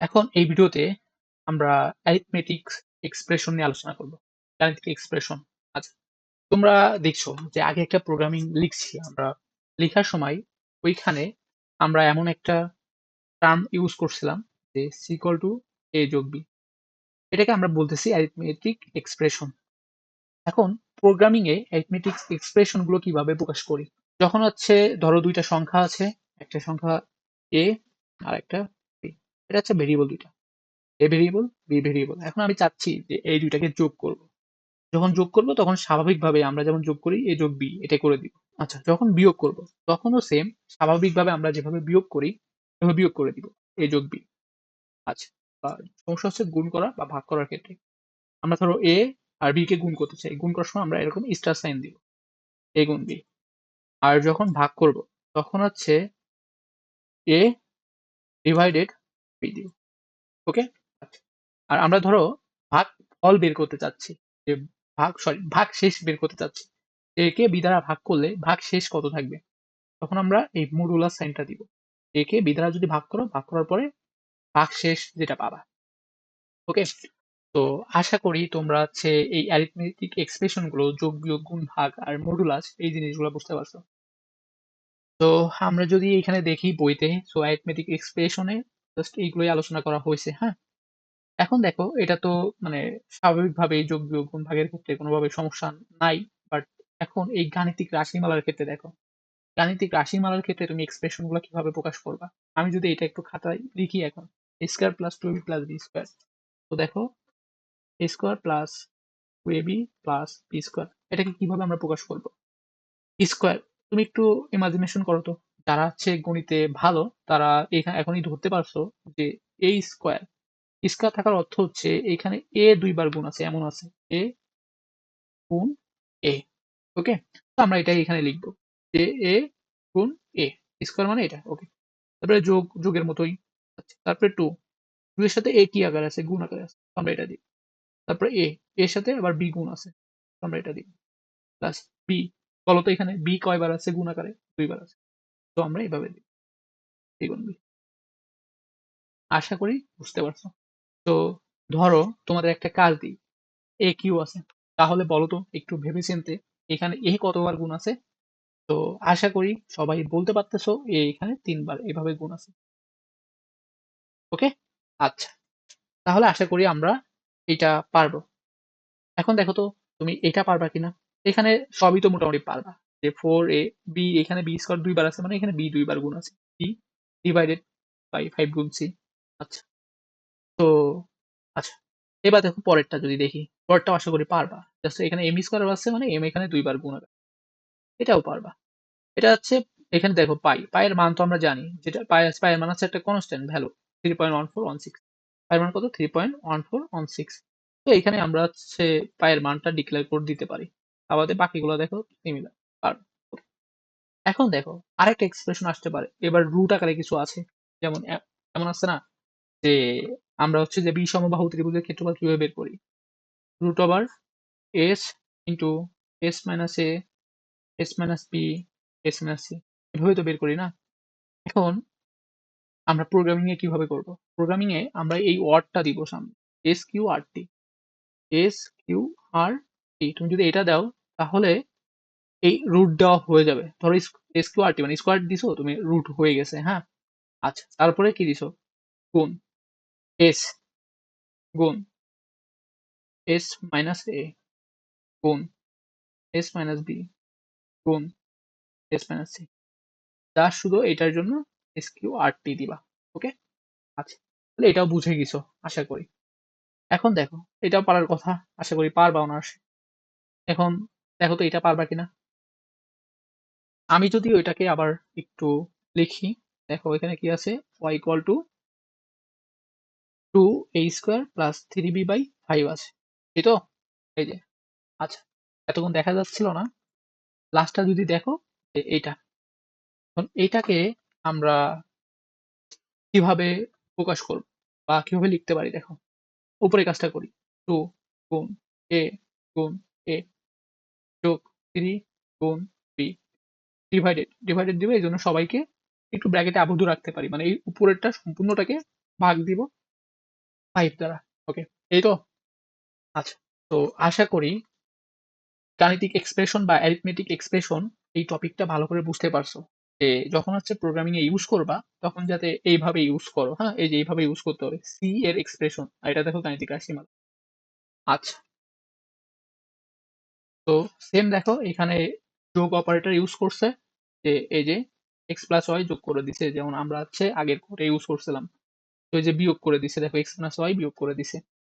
এখন এই ভিডিওতে আমরা অ্যারিথমেটিক এক্সপ্রেশন নিয়ে আলোচনা করব। গাণিতিক এক্সপ্রেশন আচ্ছা তোমরা দেখছ যে আগে একটা প্রোগ্রামিং লিখছি আমরা। লেখার সময় ওইখানে আমরা এমন একটা টার্ম ইউজ করছিলাম যে সিকল টু এ যোগ বি এটাকে আমরা বলতেছি অ্যারিথমেটিক এক্সপ্রেশন এখন প্রোগ্রামিং এ অ্যারিথমেটিক এক্সপ্রেশনগুলো কীভাবে প্রকাশ করি? যখন হচ্ছে ধরো দুইটা সংখ্যা আছে, একটা সংখ্যা এ আর একটা এটা হচ্ছে ভেরিয়েবল দুইটা। এ ভেরিয়েবল বি ভেরিয়েবল এখন আমি চাচ্ছি যে এই দুইটাকে যোগ করব। যখন যোগ করব, তখন স্বাভাবিকভাবে আমরা যেমন যোগ করি, এ যোগ বি এটা করে দিব। আচ্ছা যখন বিয়োগ করব, তখনও সেম স্বাভাবিকভাবে আমরা যেভাবে বিয়োগ করি, সেভাবে বিয়োগ করে দিব, এ যোগ বি আচ্ছা সমস্যা হচ্ছে গুণ করা বা ভাগ করার ক্ষেত্রে। আমরা ধরো এ আর বি কে গুণ করতে চাই, গুণ করার সময় আমরা এরকম স্টার সাইন দিব এ গুণ বি আর যখন ভাগ করব, তখন হচ্ছে এ ডিভাইডেড দিব। ওকে আর আমরা ধরো ভাগ ফল বের করতে চাচ্ছি। যে ভাগ সরি ভাগ শেষ বের করতে চাচ্ছি। একে বি দ্বারা ভাগ করলে ভাগ শেষ কত থাকবে? তখন আমরা এই মডুলার সাইনটা দিব। একে বি দ্বারা যদি ভাগ করো, ভাগ করার পরে ভাগ শেষ যেটা পাবা। ওকে তো আশা করি তোমরা হচ্ছে এই অ্যারিথমেটিক এক্সপ্রেশনগুলো, যোগ, বিয়োগ, গুণ, ভাগ আর মডুলাস এই জিনিসগুলো বুঝতে পারছ। তো আমরা যদি এখানে দেখি বইতে সো অ্যারিথমেটিক এক্সপ্রেশনে জাস্ট এইগুলোই আলোচনা করা হয়েছে হ্যাঁ? এখন দেখো, এটা তো মানে স্বাভাবিকভাবে যোগ বিয়োগ গুণ ভাগের ক্ষেত্রে কোনোভাবে সমস্যা নাই বাট এখন এই গাণিতিক রাশিমালার ক্ষেত্রে দেখো। গাণিতিক রাশিমালার ক্ষেত্রে তুমি এক্সপ্রেশনগুলো কীভাবে প্রকাশ করবা? আমি যদি এটা একটু খাতায় লিখি এখন A square plus two B plus B square তো দেখো A square plus two A B plus B square এটাকে কীভাবে আমরা প্রকাশ করব? স্কোয়ার তুমি একটু ইমাজিনেশন করো তো। যারা হচ্ছে গণিতে ভালো, তারা এখানে এখনই ধরতে পারছ যে এ স্কোয়ার স্কোয়ার থাকার অর্থ হচ্ছে এখানে এ দুইবার গুণ আছে, এমন আছে এ গুণ এ ওকে তো আমরা এটাই এখানে লিখব যে এ গুণ এ স্কোয়ার মানে এটা ওকে তারপরে যোগ, যোগের মতোই তারপরে টু টু এর সাথে এ কি আকার আছে? গুণ আকার আছে আমরা এটা দিই। তারপরে এ এর সাথে আবার বি গুণ আছে আমরা এটা দিই। প্লাস বি বলতো এখানে বি কয়বার আছে? গুণ আকারে দুইবার আছে। তো আমরা এইভাবে দিই। এই গুণ বি আশা করি বুঝতে পারছ। তো ধরো তোমাদের একটা কাজ দিই এ কিউ আছে। তাহলে বলো তো একটু ভেবে চিনতে এখানে এ কতবার গুণ আছে? তো আশা করি সবাই বলতে পারতেছো এ এখানে তিনবার এভাবে গুণ আছে। ওকে? আচ্ছা। তাহলে আশা করি আমরা এটা পারব। এখন দেখো তো তুমি এটা পারবা কিনা। এখানে সবই তো মোটামুটি পারবা। যে ফোর এ বি এখানে বি স্কোয়ার দুইবার আছে মানে এখানে বি দুইবার গুণ আছে। বি ডিভাইডেড বাই ফাইভ গুণ সি আচ্ছা। তো আচ্ছা। এবার দেখো পরেরটা যদি দেখি পরেরটা আশা করি পারবা। জাস্ট এখানে এম স্কোয়ার আছে মানে এম এখানে দুইবার গুণ হবে। এটাও পারবা। এটা হচ্ছে, এখানে দেখো পাই। পায়ের মান তো আমরা জানি, যেটা পাই পায়ের মান আছে একটা constant value three point one four one six পায়ের মান কত? Three point one four one six তো এখানে আমরা হচ্ছে পায়ের মানটা ডিক্লেয়ার করে দিতে পারি। আমাদের বাকিগুলো দেখো সিমিলার পারব এখন দেখো আরেকটা এক্সপ্রেশন আসতে পারে। এবার রুট আকারে কিছু আছে। যেমন এমন আছে না যে আমরা হচ্ছে যে বি সমবাহু ত্রিভুজের ক্ষেত্রফল কীভাবে বের করি? Root over S into S minus A S minus B S minus C এভাবে তো বের করি না? এখন আমরা প্রোগ্রামিং এ কীভাবে করব? প্রোগ্রামিং এ আমরা এই ওয়ার্ডটা দিব সামনে। S Q R T S Q R T তুমি যদি এটা দাও, তাহলে এই রুট দেওয়া হয়ে যাবে। ধরো এস কিউ আর টি মানে স্কোয়ার দিছো, তুমি রুট হয়ে গেছে হ্যাঁ? আচ্ছা তারপরে কি দিছো? গুণ এস গুণ এস মাইনাস এ গুণ এস মাইনাস বি গুণ এস মাইনাস সি যা শুধু এটার জন্য এস কিউ আর টি দিবা ওকে আচ্ছা তাহলে এটাও বুঝে গেছো, আশা করি। এখন দেখো, এটাও পারার কথা, আশা করি পারবা অনার্স এখন দেখো তো এটা পারবা কিনা? আমি যদি ওইটাকে আবার একটু লিখি, দেখো এখানে কি আছে? Y equal to two A square plus three B by five আছে। এই তো? এই যে। আচ্ছা এতক্ষণ দেখা যাচ্ছিল না। লাস্টটা যদি দেখো এইটা। এখন এইটাকে আমরা কীভাবে প্রকাশ করব বা কীভাবে লিখতে পারি, দেখো। উপরে কাজটা করি। টু গুণ এ গুণ এ যোগ থ্রি গুণ বি ডিভাইডেড ডিভাইডেড দিব এই জন্য সবাইকে একটু ব্র্যাকেটে আবদ্ধ রাখতে পারি। মানে এই উপরেরটা সম্পূর্ণটাকে ভাগ দিব ফাইভ দ্বারা। ওকে এই তো? আচ্ছা। তো আশা করি গাণিতিক এক্সপ্রেশন বা অ্যারিথমেটিক এক্সপ্রেশন এই টপিকটা ভালো করে বুঝতে পারছ। যে যখন হচ্ছে প্রোগ্রামিং এ ইউজ করবা তখন যাতে এইভাবে ইউজ করো হ্যাঁ? এই যে এইভাবে ইউজ করতে হবে। সি এর এক্সপ্রেশন আর এটা দেখো গাণিতিক রাশিমালা। আচ্ছা। তো সেম দেখো এখানে যোগ অপারেটর ইউজ করছে, যে এই যে এক্স প্লাস ওয়াই যোগ করে দিছে, যেমন আমরা হচ্ছে আগের কোডে ইউজ করছিলাম। তো এই যে বিয়োগ করে দিছে, দেখো এক্স প্লাস ওয়াই বিয়োগ করে দিছে।